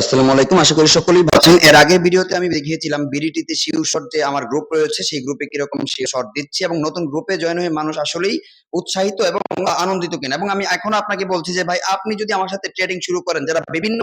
আসসালামু আলাইকুম। আশা করি সকলেই এর আগের ভিডিওতে আমি দেখিয়েছিলাম বিডিটিতে শিউ যে আমার গ্রুপ রয়েছে, সেই গ্রুপে কীরকম দিচ্ছি এবং নতুন গ্রুপে জয়েন হয়ে মানুষ আসলেই উৎসাহিত এবং আনন্দিত কিনা। এবং আমি এখন আপনাকে বলছি যে, ভাই, আপনি যদি আমার সাথে ট্রেডিং শুরু করেন, যারা বিভিন্ন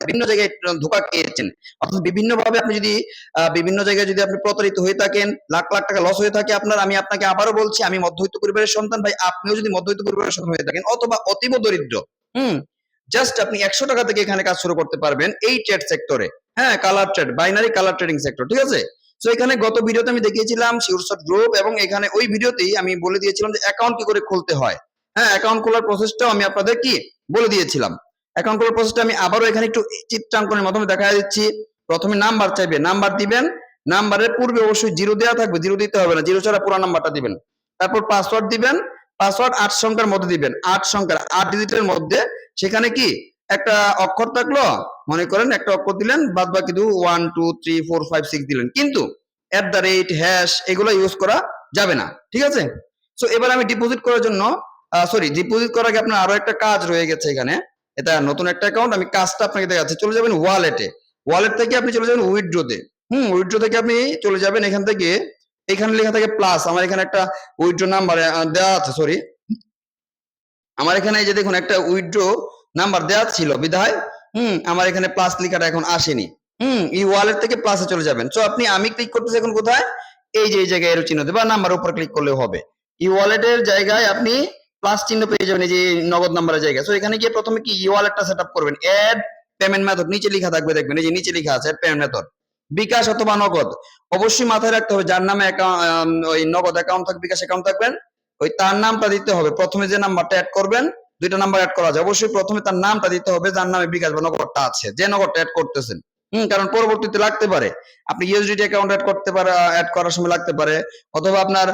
বিভিন্ন জায়গায় ধোকা খেয়েছেন, অর্থাৎ বিভিন্ন ভাবে আপনি যদি বিভিন্ন জায়গায় যদি আপনি প্রতারিত হয়ে থাকেন, লাখ লাখ টাকা লস হয়ে থাকে আপনার, আমি আপনাকে আবারও বলছি, আমি মধ্যবিত্ত পরিবারের সন্তান, ভাই, আপনিও যদি মধ্যবিত্ত পরিবারের সন্তান হয়ে থাকেন অথবা অতীব দরিদ্র, হুম জাস্ট আপনি একশো টাকা থেকে এখানে কাজ শুরু করতে পারবেন এই ট্রেড সেক্টরে হ্যাঁ colour trade binary colour trading sector ঠিক আছে? তো এখানে গত ভিডিওতে আমি দেখিয়েছিলাম শিউরশট গ্রুপ এবং এখানে ওই ভিডিওতেই আমি বলে দিয়েছিলাম যে অ্যাকাউন্ট কি করে খুলতে হয়। হ্যাঁ অ্যাকাউন্ট খোলার প্রসেসটাও আমি আপনাদের কি বলে দিয়েছিলাম। অ্যাকাউন্ট খোলার প্রসেসটা আমি আবারও এখানে একটু চিত্রাঙ্কনের মাধ্যমে দেখা দিচ্ছি। প্রথমে নাম্বার চাইবে নাম্বার দিবেন নাম্বারের পূর্বে অবশ্যই জিরো দেওয়া থাকবে জিরো দিতে হবে না জিরো ছাড়া পুরো নাম্বারটা দিবেন। তারপর পাসওয়ার্ড দিবেন পাসওয়ার্ড আট সংখ্যার মধ্যে দিবেন। আট সংখ্যার আট ডিজিটের মধ্যে সেখানে কি একটা অক্ষর থাকল? মনে করেন একটা অক্ষর দিলেন, বাদ বাকি দু one two three four five six দিলেন। কিন্তু অ্যাট দ্য রেট হ্যাশ এগুলো ইউজ করা যাবে না। ঠিক আছে? সো এবার আমি ডিপোজিট করার জন্য সরি ডিপোজিট করার আগে আপনার আরও একটা কাজ রয়ে গেছে এখানে। এটা নতুন একটা অ্যাকাউন্ট আমি কাজটা আপনাকে দেখাচ্ছি। চলে যাবেন ওয়ালেটে ওয়ালেট থেকে আপনি চলে যাবেন উইথড্রোতে হুম উইথড্রো থেকে আপনি চলে যাবেন এখান থেকে। এখানে লেখা থাকে প্লাস আমার এখানে একটা উইথড্রো নাম্বার দেওয়া আছে সরি আমার এখানে এই যে দেখুন, একটা উইথড্রো নাম্বার দেওয়া ছিল, বিধায়, হুম, আমার এখানে প্লাস লেখাটা এখন আসেনি। হুম, এই ওয়ালেট থেকে প্লাসে চলে যাবেন। তো আপনি আমি ক্লিক করতেছি এখন কোথায়? এই যে, এই জায়গায় এরো চিহ্ন বা নাম্বার উপর ক্লিক করলেও হবে। ই ওয়ালেটের জায়গায় আপনি প্লাস চিহ্ন পেয়ে যাবেন, এই যে নগদ নাম্বারের জায়গায়। তো এখানে গিয়ে প্রথমে কি ই ওয়ালেটটা সেট করবেন। অ্যাড পেমেন্ট মেথড নিচে লেখা থাকবে, দেখবেন, এই যে নিচে লেখা আছে পেমেন্ট মেথড বিকাশ অথবা নগদ। অবশ্যই মাথায় রাখতে হবে যার নামে ওই নগদ অ্যাকাউন্ট থাকবে বিকাশ অ্যাকাউন্ট থাকবেন, ওই তার নামটা দিতে হবে। প্রথমে যে নাম্বারটা অ্যাড করবেন, দুইটা নাম্বার অ্যাড করা যায় অবশ্যই প্রথমে তার নামটা দিতে হবে, যার নামে বিকাশ বা নগদটা আছে। যে নগদটা অ্যাড করতেছেন। হুম, কারণ পরবর্তীতে লাগতে পারে। আপনি ইউএসডিটি অ্যাকাউন্ট অ্যাড করতে পারে অ্যাড করার সময় লাগতে পারে। অথবা আপনার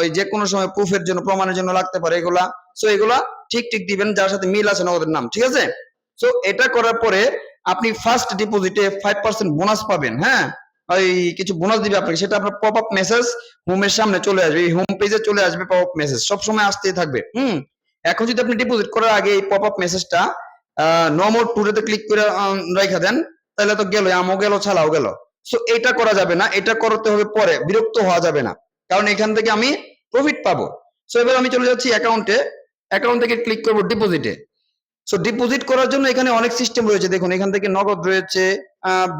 ওই যে কোনো সময় প্রুফের জন্য, প্রমাণের জন্য লাগতে পারে এগুলা। সো এগুলা ঠিক ঠিক দিবেন, যার সাথে মিল আছে নগদের নাম, ঠিক আছে? সো এটা করার পরে আপনি ফার্স্ট ডিপোজিটে ফাইভ পার্সেন্ট বোনাস পাবেন হ্যাঁ? ওই কিছু বোনাস দিবে আপনাকে, সেটা আপনার পপ আপ মেসেজ হোমের সামনে চলে আসবে, এই হোম পেজে চলে আসবে পপ আপ মেসেজ সব সময় আসতেই থাকবে, হুম? এখন যদি আপনি ডিপোজিট করার আগে এই পপ আপ মেসেজটা নমোর টুরেতে ক্লিক করে রেখা দেন, তাহলে তো গেল আমও গেল ছাড়াও গেল। সো এটা করা যাবে না, এটা করতে হবে পরে, বিরক্ত হওয়া যাবে না, কারণ এখান থেকে আমি প্রফিট পাবো। সো এবার আমি চলে যাচ্ছি অ্যাকাউন্টে অ্যাকাউন্ট থেকে ক্লিক করব ডিপোজিটে সো ডিপোজিট করার জন্য এখানে অনেক সিস্টেম রয়েছে। দেখুন, এখান থেকে নগদ রয়েছে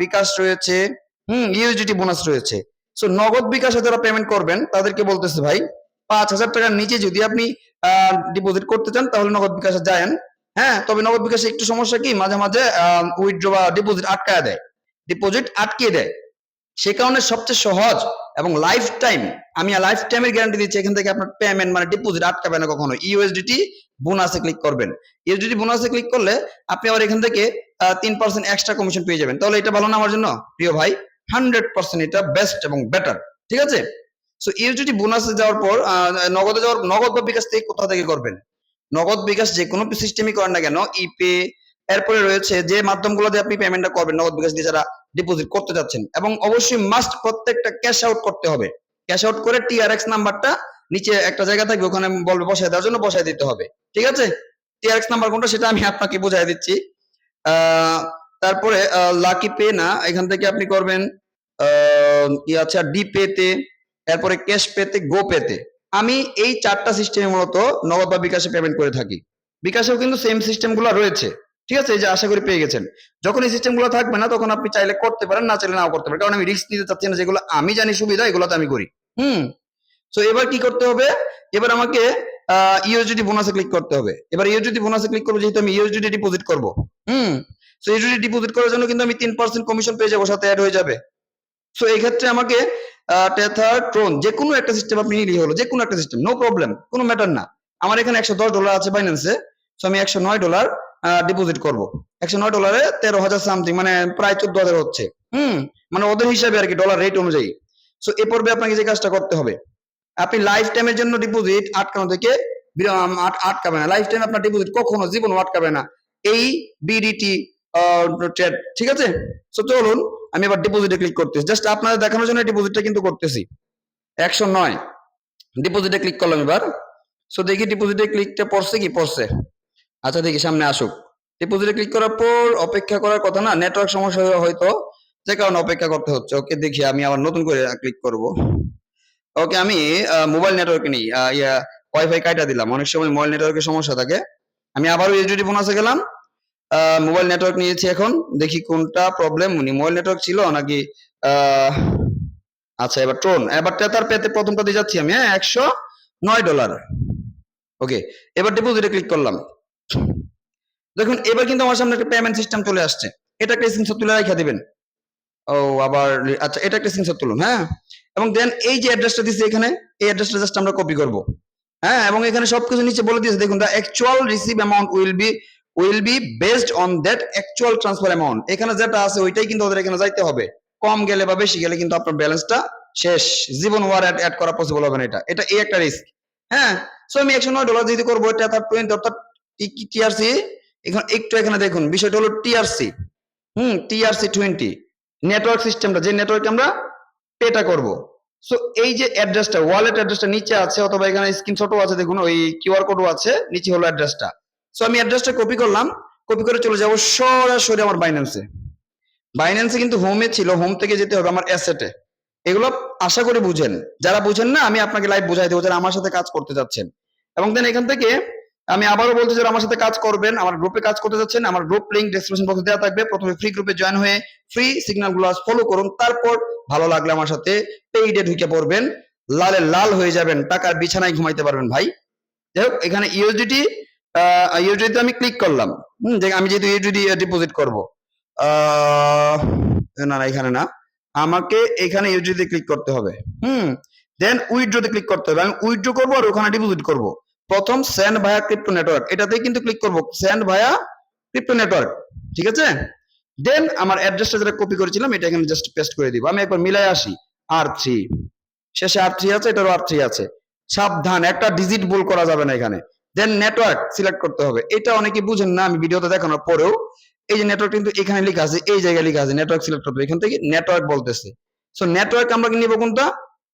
বিকাশ রয়েছে, হুম ইউএসডিটি বোনাস রয়েছে। সো নগদ বিকাশে যারা পেমেন্ট করবেন, তাদেরকে বলতেছে ভাই, পাঁচ হাজার টাকার নিচে যদি আপনি ডিপোজিট করতে চান, তাহলে নগদ বিকাশে যায়েন। হ্যাঁ তবে নগদ বিকাশে একটু সমস্যা কি? মাঝে মাঝে উইথড্র বা ডিপোজিট আটকায় দেয়। ডিপোজিট আটকিয়ে দেয়। সে কারণে সবচেয়ে সহজ এবং লাইফ টাইম আমি লাইফ টাইমের গ্যারান্টি দিচ্ছি, এখান থেকে আপনার পেমেন্ট মানে ডিপোজিট আটকাবে না কখনো ইউএসডিটি বোনাসে ক্লিক করবেন। এর যদি বোনাসে ক্লিক করলে আপনি আবার এখান থেকে তিন পার্সেন্ট এক্সট্রা কমিশন পেয়ে যাবেন। তাহলে এটা ভালো না আমার জন্য? প্রিয় ভাই হান্ড্রেড পার্সেন্ট এটা বেস্ট এবং বেটার ঠিক আছে? সো ইউএসডিটি বোনাসে যাওয়ার পর নগদে যাওয়ার, নগদ বা বিকাশ থেকে কোথা থেকে করবেন? নগদ, বিকাশ যে কোনো সিস্টেমই করেন না কেন, ইপে, এরপরে রয়েছে যে মাধ্যমগুলো দিয়ে আপনি পেমেন্টটা করবেন, নগদ, বিকাশ দিয়ে যারা ডিপোজিট করতে যাচ্ছেন। এবং অবশ্যই মাস্ট প্রত্যেকটা ক্যাশ আউট করতে হবে। ক্যাশ আউট করে টিআরএক্স নাম্বারটা নিচে একটা জায়গা থাকবে, ওখানে বলবে বসায় দেওয়ার জন্য বসায় দিতে হবে। ঠিক আছে? টিআরএক্স নাম্বার কোনটা সেটা আমি আপনাকে বোঝাই দিচ্ছি। তারপরে লাকি পে না, এখান থেকে আপনি করবেন কি আছে ডি পেতে এরপরে ক্যাশ পেতে গো পেতে আমি এই চারটা সিস্টেমে মূলত নগদ বা বিকাশে পেমেন্ট করে থাকি। বিকাশেও কিন্তু সেম সিস্টেমগুলো রয়েছে। ঠিক আছে? এই যে আশা করি পেয়ে গেছেন। যখন এই সিস্টেমগুলো থাকবে না, তখন আপনি চাইলে করতে পারেন, না চাইলে নাও করতে পারেন। কারণ আমি রিস্ক নিতে চাচ্ছি না, যেগুলো আমি জানি সুবিধা এগুলো তো আমি করি। হুম? তো এবার কি করতে হবে? এবার আমাকে ইউএসডিটি বোনাসে ক্লিক করতে হবে। এবার ইউএসডিটি বোনাসে ক্লিক করব, যেহেতু আমি ইউএসডিটি ডিপোজিট করব। হুম? তো ইউএসডিটি ডিপোজিট করার জন্য কিন্তু আমি তিন পার্সেন্ট কমিশন পেয়ে যাব, সাথে অ্যাড হয়ে যাবে। সো এই ক্ষেত্রে আমাকে টেথার ট্রোন যে কোনো একটা সিস্টেম আপনি নিলেই হলো যে কোনো একটা সিস্টেম নো প্রবলেম কোনো ম্যাটার না। আমার এখানে একশো দশ ডলার আছে বাইন্যান্সে সো আমি একশো নয় ডলার ডিপোজিট করব। একশো নয় ডলারে তেরো হাজার সামথিং মানে প্রায় চোদ্দ হাজার হচ্ছে। হুম? মানে ওদের হিসাবে আর কি ডলার রেট অনুযায়ী। সো এ পর্বে আপনাকে যে কাজটা করতে হবে আপনি লাইফ টাইমের জন্য ডিপোজিট আটকানো থেকে আটকাবে না। লাইফ টাইম আপনার ডিপোজিট কখনো জীবনও আটকাবে না। এই বিডিটি ট্রেড ঠিক আছে? সো চলুন, আমি এবার ডিপোজিটে ক্লিক করতেছি। জাস্ট আপনাদের দেখানোর জন্য ডিপোজিটটা কিন্তু করতেছি। একশো নয়। ডিপোজিটে ক্লিক করলাম এবার। সো দেখি ডিপোজিটে ক্লিকটা পড়ছে কি? পড়ছে। আচ্ছা দেখি সামনে আসুক। ডিপোজিটে ক্লিক করার পর অপেক্ষা করার কথা না নেটওয়ার্ক সমস্যা হয়ে হয়তো, যে কারণে অপেক্ষা করতে হচ্ছে। ওকে দেখি আমি আবার নতুন করে ক্লিক করব। ওকে আমি মোবাইল নেটওয়ার্কে নেই। ইয়া ওয়াইফাই কাটা দিলাম। অনেক সময় মোবাইল নেটওয়ার্কের সমস্যা থাকে। আমি আবারও এইচডি বোনাসে গেলাম। মোবাইল নেটওয়ার্ক নিয়েছি এখন। দেখি কোনটা প্রবলেম উনি মোবাইল নেটওয়ার্ক ছিল নাকি আচ্ছা এবার ট্রোন এবার তেতার পেতে প্রথমটাতে যাচ্ছি আমি হ্যাঁ একশো নয় ডলার ওকে এবার ডিপোজিটে ক্লিক করলাম। দেখুন, এবার কিন্তু আমার সামনে একটা পেমেন্ট সিস্টেম চলে আসছে। এটা একটা স্ক্রিনশট তুলে রেখে দিবেন। ও আবার আচ্ছা এটা একটা স্ক্রিনশট তুলুন হ্যাঁ? এবং দেন এই যে অ্যাড্রেসটা দিচ্ছে এখানে, এই অ্যাড্রেসটা জাস্ট আমরা কপি করব। হ্যাঁ এবং এখানে সবকিছু নিচে বলে দিয়েছে, দেখুন the actual receive amount will be will be based on that actual transfer amount এখানে যেটা আছে, ওইটাই কিন্তু ওদের এখানে যাইতে হবে। কম গেলে বা বেশি গেলে কিন্তু আপনার ব্যালেন্সটা শেষ। জীবন ওয়ার অ্যাড করা পসিবল হবে না এটা। এটা এই একটা রিস্ক হ্যাঁ? সো আমি একশো নয় ডলার যদি করব, এটা তার টোয়েন্টি অর্থাৎ টিআরসি এখন একটু এখানে দেখুন, বিষয়টা হলো TRC hmm TRC twenty network সিস্টেমটা যে নেটওয়ার্কে আমরা পেটা করব। সো এই যে অ্যাড্রেসটা ওয়ালেট অ্যাড্রেসটা নিচে আছে অথবা এখানে স্ক্রিনশটও আছে দেখুন, ওই কিউআর কোডও আছে, নিচে হলো অ্যাড্রেসটা সো আমি অ্যাড্রেসটা কপি করলাম কপি করে চলে যাব সরাসরি আমার বাইন্যান্সে বাইন্যান্সে কিন্তু হোমে ছিল হোম থেকে যেতে হবে আমার অ্যাসেটে এগুলো আশা করি বুঝেন। যারা বুঝেন না, আমি আপনাকে লাইভ বুঝাই দেবো, যারা আমার সাথে কাজ করতে যাচ্ছেন এবং দেন এখান থেকে আমি আবারও বলতে যারা আমার সাথে কাজ করবেন, আমার গ্রুপে কাজ করতে যাচ্ছেন, আমার গ্রুপ লিংক ডেসক্রিপশন বক্সে দেওয়া থাকবে। প্রথমে ফ্রি গ্রুপে জয়েন হয়ে ফ্রি সিগন্যালগুলো ফলো করুন। তারপর ভালো লাগলে আমার সাথে পেইডে ঢুকে পড়বেন। লালে লাল হয়ে যাবেন, টাকার বিছানায় ঘুমাইতে পারবেন ভাই। যাই হোক, এখানে ইউএসডিটি ইউএসডিতে আমি ক্লিক করলাম। হুম, যে আমি যেহেতু ইউএসডি ডিপোজিট করব। না না, এখানে না। আমাকে এখানে ইউএসডিতে ক্লিক করতে হবে। হুম দেন উইথড্রোতে ক্লিক করতে হবে। আমি উইথড্রো করব আর ওখানে ডিপোজিট করব। প্রথম সেন্ড ভায়া ক্রিপ্টো নেটওয়ার্ক এটাতেই কিন্তু ক্লিক করব। সেন্ড ভায়া ক্রিপ্টো নেটওয়ার্ক ঠিক আছে? দেন আমার অ্যাড্রেসটা যেটা কপি করেছিলাম, এটা এখানে জাস্ট পেস্ট করে দিব। আমি একবার মিলাই আসি। আর থ্রি শেষে আর থ্রি আছে, এটারও আর থ্রি আছে। সাবধান, একটা ডিজিট ভুল করা যাবে না এখানে। দেন নেটওয়ার্ক সিলেক্ট করতে হবে। এটা অনেকে বুঝেন না, আমি ভিডিওতে দেখানোর পরেও। এই যে নেটওয়ার্ক কিন্তু এখানে লেখা আছে, এই জায়গায় লেখা আছে নেটওয়ার্ক সিলেক্ট করতে এখান থেকে নেটওয়ার্ক বলতেছে। সো নেটওয়ার্ক আমরা নিব কোনটা?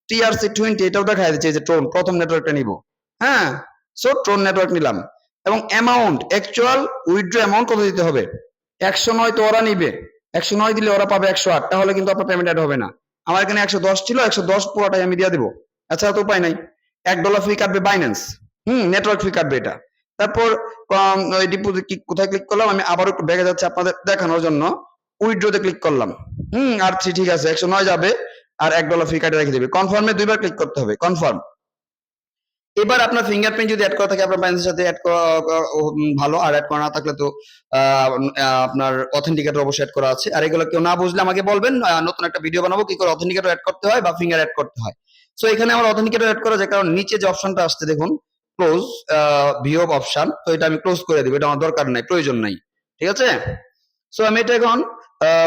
টিআরসি টোয়েন্টি এটাও দেখা যাচ্ছে যে টোন প্রথম নেটওয়ার্কটা নিব। হ্যাঁ? সো টোন নেটওয়ার্ক নিলাম। এবং অ্যামাউন্ট অ্যাকচুয়াল উইথড্র অ্যামাউন্ট কত দিতে হবে? একশো নয় তো ওরা নিবে। একশো নয় দিলে ওরা পাবে একশো আট। তাহলে কিন্তু আপনার পেমেন্ট অ্যাড হবে না। আমার এখানে একশো দশ ছিল, একশো দশ পুরোটাই আমি দিয়ে দেবো। আচ্ছা তো উপায় নাই। এক ডলার ফি কাটবে বাইন্যান্স হুম নেটওয়ার্ক ফি কাটবে এটা। তারপর ডিপোজিট কোথায় ক্লিক করলাম? আমি আবার একটু ব্যাগে যাচ্ছে আপনাদের দেখানোর জন্য। উইথড্রোতে ক্লিক করলাম। হুম, আর ঠিক আছে, একশো নয় যাবে। আর এক ডলার ফি কাটে রেখে দেবে। কনফার্মে দুইবার ক্লিক করতে হবে। কনফার্ম এবার আপনার ফিঙ্গারপ্রিন্ট যদি অ্যাড করা থাকে, আপনার ব্যালেন্সের সাথে অ্যাড করা ভালো। আর অ্যাড করা না থাকলে তো আপনার অথেন্টিকেটর অবশ্যই অ্যাড করা আছে। আর এগুলো কেউ না বুঝলে আমাকে বলবেন নতুন একটা ভিডিও বানাবো, কি করে অথেন্টিকেটর অ্যাড করতে হয় বা ফিঙ্গার অ্যাড করতে হয়। সো এখানে আমার অথেন্টিকেটর অ্যাড করা যায়, কারণ নিচে যে অপশনটা আসছে, দেখুন ক্লোজ অফ অপশন তো এটা আমি ক্লোজ করে দিব, এটা আমার দরকার নাই, প্রয়োজন নাই। ঠিক আছে? সো আমি এটা এখন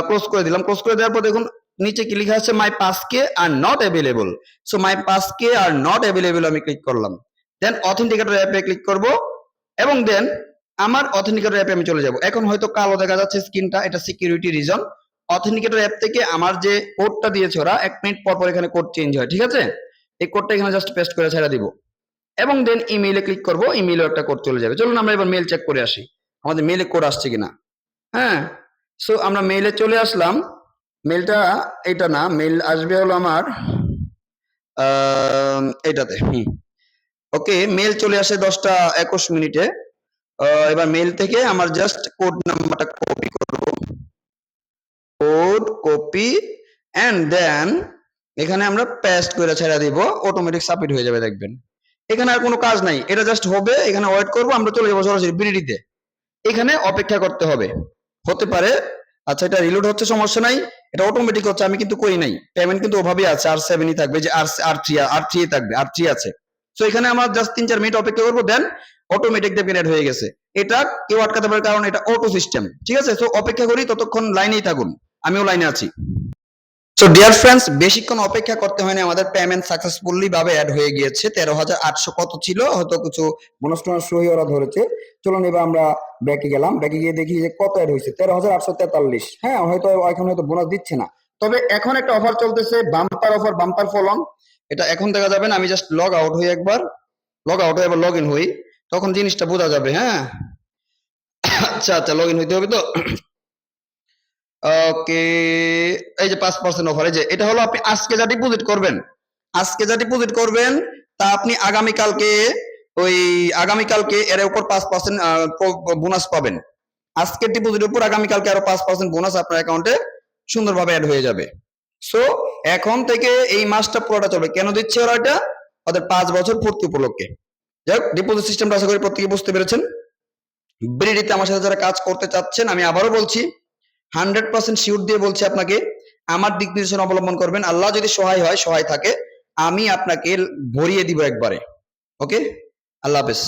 ক্লোজ করে দিলাম। ক্লোজ করে দেওয়ার পর দেখুন নিচে কি লেখা আছে my passkey are not available so my passkey are not available আমি ক্লিক করলাম। দেন অথেন্টিকেটর অ্যাপে ক্লিক করব এবং দেন আমার অথেন্টিকেটর অ্যাপে আমি চলে যাব। এখন হয়তো কালো দেখা যাচ্ছে স্ক্রিনটা, এটা সিকিউরিটি রিজন অথেন্টিকেটর অ্যাপ থেকে আমার যে কোডটা দিয়েছে ওরা, এক মিনিট পর পর এখানে কোড চেঞ্জ হয়, ঠিক আছে? এই কোডটা এখানে জাস্ট পেস্ট করে ছেড়ে দিব। এবং দেন ইমেইলে ক্লিক করব ইমেইলে একটা কোড চলে যাবে। চলুন আমরা এবার মেল চেক করে আসি, আমাদের মেইলে কোড আসছে কিনা। হ্যাঁ? সো আমরা মেইলে চলে আসলাম। মেলটা এটা না, মেল আসবে হলো আমার এটাতে হুম। ওকে, মেল চলে আসে দশটা একুশ মিনিটে। এবার মেল থেকে আমার জাস্ট কোড নাম্বারটা কপি করব। কোড কপি এন্ড দেন এখানে আমরা পেস্ট করে ছেড়ে দিব অটোমেটিক সাবমিট হয়ে যাবে, দেখবেন। এখানে আর কোনো কাজ নাই, এটা জাস্ট হবে, এখানে ওয়েট করব, আমরা চলে যাব সরাসরি বিডিটিতে এখানে অপেক্ষা করতে হবে। হতে পারে আচ্ছা এটা রিলোড হচ্ছে, সমস্যা নাই। এটা অটোমেটিক হচ্ছে, আমি কিন্তু করি নাই। পেমেন্ট কিন্তু ওভাবেই আছে আর সেভেনই থাকবে, যে আর থ্রি আর থ্রি থাকবে আর থ্রি আছে। তো এখানে আমার জাস্ট তিন, চার মিনিট অপেক্ষা করব দেন অটোমেটিক দেখবেন অ্যাড হয়ে গেছে। এটা কেউ আটকাতে পারে কারণ এটা অটো সিস্টেম ঠিক আছে? তো অপেক্ষা করি, ততক্ষণ লাইনেই থাকুন, আমিও লাইনে আছি। সো ডিয়ার ফ্রেন্ডস বেশিক্ষণ অপেক্ষা করতে হয়নি। আমাদের পেমেন্ট সাকসেসফুলি ভাবে অ্যাড হয়ে গিয়েছে। তেরো হাজার আটশো কত ছিল? হয়তো কিছু বোনাস সহি ওরা ধরেছে। চলুন এবার আমরা ব্যাকে গেলাম। ব্যাকে গিয়ে দেখি যে কত অ্যাড হয়েছে। তেরো হাজার আটশো তেতাল্লিশ। হ্যাঁ হয়তো এখন হয়তো বোনাস দিচ্ছে না। তবে এখন একটা অফার চলতেছে বাম্পার অফার বাম্পার ফলন এটা এখন দেখা যাবে না, আমি জাস্ট লগ আউট হই একবার। লগ আউট হয়ে এবার লগ ইন হই। তখন জিনিসটা বোঝা যাবে হ্যাঁ। আচ্ছা আচ্ছা লগ ইন হইতে হবে তো? ওকে এই যে পাঁচ পার্সেন্ট অফার যে, এটা হলো আপনি আজকে যা ডিপোজিট করবেন, আজকে যা ডিপোজিট করবেন, তা আপনি আগামীকালকে ওই আগামীকালকে এর উপর পাঁচ পার্সেন্ট বোনাস পাবেন। আজকের ডিপোজিটের উপর আগামীকালকে আরও পাঁচ পার্সেন্ট বোনাস আপনার অ্যাকাউন্টে সুন্দরভাবে অ্যাড হয়ে যাবে। সো এখন থেকে এই মাসটা পুরোটা চলবে। কেন দিচ্ছে ওরা এটা? ওদের পাঁচ বছর পূর্তি উপলক্ষে। যাই ডিপোজিট সিস্টেমটা আশা করি প্রত্যেকে বুঝতে পেরেছেন। বিডিতে আমার সাথে যারা কাজ করতে চাচ্ছেন, আমি আবারও বলছি হান্ড্রেড পার্সেন্ট শিওর দিয়ে বলছি আপনাকে, আমার দিক নির্দেশনা অবলম্বন করবেন। আল্লাহ যদি সহায় হয়, সহায় থাকে, আমি আপনাকে ভরিয়ে দিব একবারে। ওকে? আল্লাহ হাফেজ।